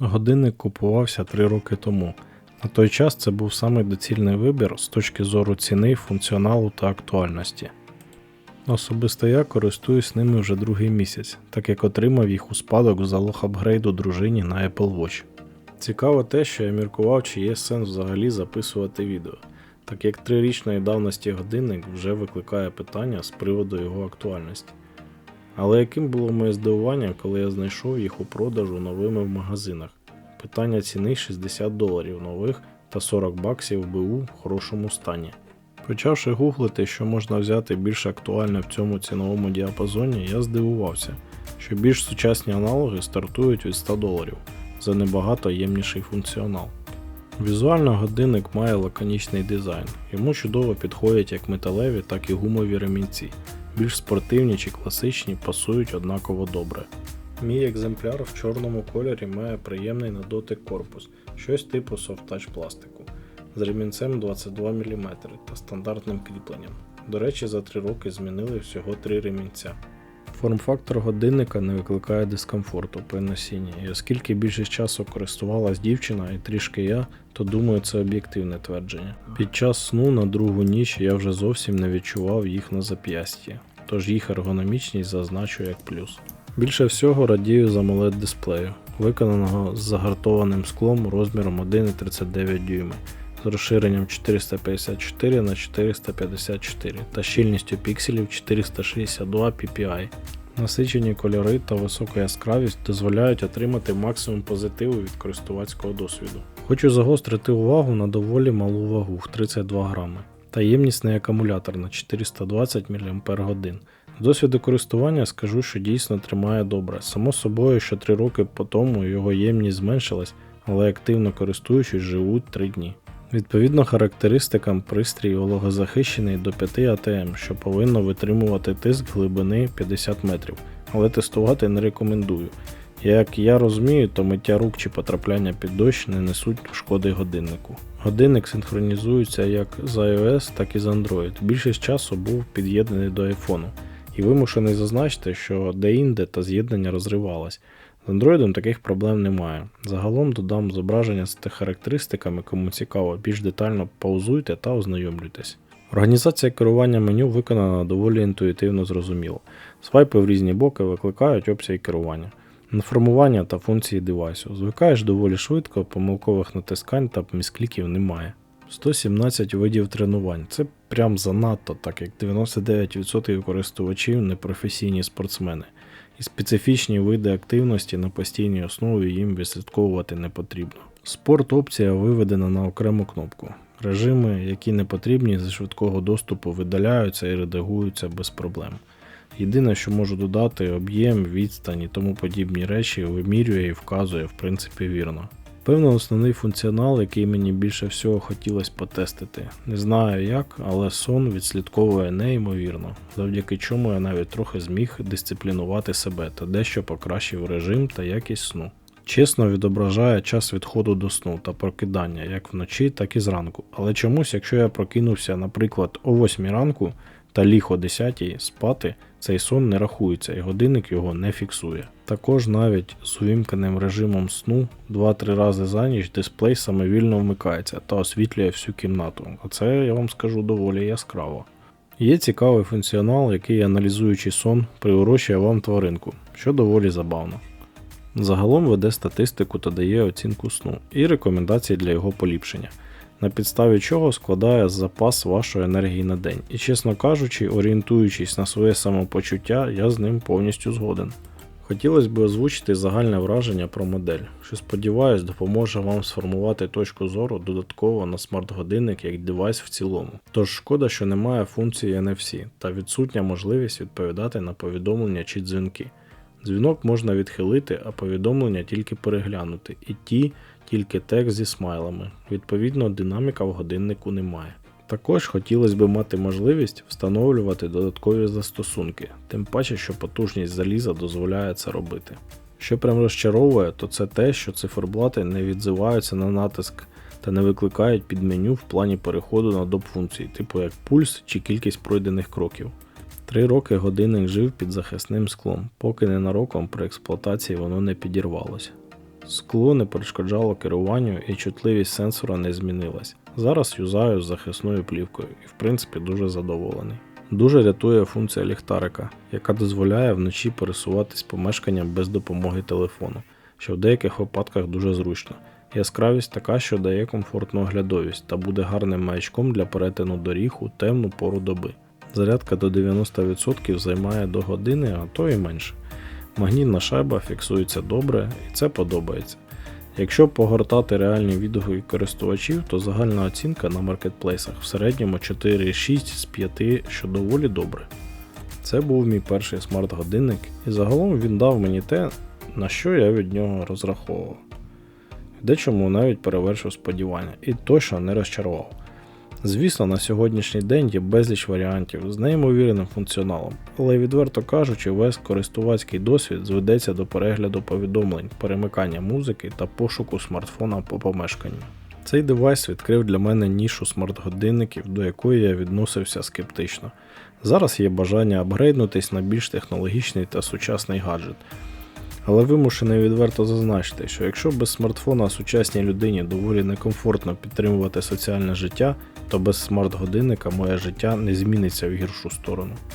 Годинник купувався 3 роки тому. На той час це був самий доцільний вибір з точки зору ціни, функціоналу та актуальності. Особисто я користуюсь ними вже другий місяць, так як отримав їх у спадок в залог апгрейду дружині на Apple Watch. Цікаво те, що я міркував, чи є сенс взагалі записувати відео, так як трирічної давності годинник вже викликає питання з приводу його актуальності. Але яким було моє здивування, коли я знайшов їх у продажу новими в магазинах? Питання ціни 60 доларів нових та 40 баксів БУ в хорошому стані. Почавши гуглити, що можна взяти більш актуальне в цьому ціновому діапазоні, я здивувався, що більш сучасні аналоги стартують від 100 доларів за небагато ємніший функціонал. Візуально годинник має лаконічний дизайн, йому чудово підходять як металеві, так і гумові ремінці. Більш спортивні чи класичні пасують однаково добре. Мій екземпляр в чорному кольорі має приємний на дотик корпус, щось типу софт-тач пластику, з ремінцем 22 мм та стандартним кріпленням. До речі, за 3 роки змінили всього 3 ремінця. Форм-фактор годинника не викликає дискомфорту при носінні, і оскільки більшість часу користувалась дівчина і трішки я, то думаю, це об'єктивне твердження. Під час сну на другу ніч я вже зовсім не відчував їх на зап'ясті, тож їх ергономічність зазначу як плюс. Більше всього радію за AMOLED дисплею, виконаного з загартованим склом розміром 1,39 дюйми з розширенням 454 на 454 та щільністю пікселів 462 ppi. Насичені кольори та висока яскравість дозволяють отримати максимум позитиву від користувацького досвіду. Хочу загострити увагу на доволі малу вагу в 32 грами та ємнісний акумулятор на 420 мАч. Досвіду користування скажу, що дійсно тримає добре. Само собою, що 3 роки по тому його ємність зменшилась, але активно користуючись живуть 3 дні. Відповідно характеристикам пристрій вологозахищений до 5 АТМ, що повинно витримувати тиск глибини 50 метрів, але тестувати не рекомендую. Як я розумію, то миття рук чи потрапляння під дощ не несуть шкоди годиннику. Годинник синхронізується як з iOS, так і з Android. Більшість часу був під'єднаний до iPhone. І вимушений зазначити, що деінде та з'єднання розривалось. З Android таких проблем немає. Загалом додам зображення з характеристиками, кому цікаво, більш детально паузуйте та ознайомлюйтесь. Організація керування меню виконана доволі інтуїтивно зрозуміло. Свайпи в різні боки викликають опції керування, інформування та функції девайсу. Звикаєш доволі швидко, помилкових натискань та міскліків немає. 117 видів тренувань. Це прям занадто, так як 99% користувачів непрофесійні спортсмени, і специфічні види активності на постійній основі їм відслідковувати не потрібно. Спорт опція виведена на окрему кнопку. Режими, які не потрібні зі швидкого доступу, видаляються і редагуються без проблем. Єдине, що можу додати, об'єм, відстань і тому подібні речі вимірює і вказує в принципі вірно. Певно, основний функціонал, який мені більше всього хотілося потестити. Не знаю як, але сон відслідковує неймовірно, завдяки чому я навіть трохи зміг дисциплінувати себе та дещо покращив режим та якість сну. Чесно відображає час відходу до сну та прокидання як вночі, так і зранку. Але чомусь, якщо я прокинувся, наприклад, о 8 ранку та ліг о 10 спати, цей сон не рахується і годинник його не фіксує. Також навіть з увімкненим режимом сну 2-3 рази за ніч дисплей самовільно вмикається та освітлює всю кімнату. А це я вам скажу доволі яскраво. Є цікавий функціонал, який, аналізуючи сон, приурочує вам тваринку, що доволі забавно. Загалом веде статистику та дає оцінку сну і рекомендації для його поліпшення, на підставі чого складає запас вашої енергії на день. І, чесно кажучи, орієнтуючись на своє самопочуття, я з ним повністю згоден. Хотілося б озвучити загальне враження про модель, що сподіваюсь допоможе вам сформувати точку зору додатково на смарт-годинник як девайс в цілому. Тож шкода, що немає функції NFC та відсутня можливість відповідати на повідомлення чи дзвінки. Дзвінок можна відхилити, а повідомлення тільки переглянути, і ті тільки текст зі смайлами. Відповідно, динаміка в годиннику немає. Також хотілося б мати можливість встановлювати додаткові застосунки, тим паче, що потужність заліза дозволяє це робити. Що прям розчаровує, то це те, що циферблати не відзиваються на натиск та не викликають під меню в плані переходу на доп функції, типу як пульс чи кількість пройдених кроків. Три роки годинник жив під захисним склом, поки ненароком при експлуатації воно не підірвалося. Скло не перешкоджало керуванню і чутливість сенсора не змінилась. Зараз юзаю з захисною плівкою і в принципі дуже задоволений. Дуже рятує функція ліхтарика, яка дозволяє вночі пересуватись помешканням без допомоги телефону, що в деяких випадках дуже зручно. Яскравість така, що дає комфортну оглядовість та буде гарним маячком для перетину доріг у темну пору доби. Зарядка до 90% займає до години, а то і менше. Магнітна шайба фіксується добре і це подобається. Якщо погортати реальні відгуки користувачів, то загальна оцінка на маркетплейсах в середньому 4,6 з 5, що доволі добре. Це був мій перший смарт-годинник, і загалом він дав мені те, на що я від нього розраховував. Дечому навіть перевершив сподівання і точно не розчарував. Звісно, на сьогоднішній день є безліч варіантів з неймовірним функціоналом, але відверто кажучи, весь користувацький досвід зведеться до перегляду повідомлень, перемикання музики та пошуку смартфона по помешканню. Цей девайс відкрив для мене нішу смарт-годинників, до якої я відносився скептично. Зараз є бажання апгрейднутись на більш технологічний та сучасний гаджет. Але вимушений відверто зазначити, що якщо без смартфона сучасній людині доволі некомфортно підтримувати соціальне життя, то без смарт-годинника моє життя не зміниться в гіршу сторону.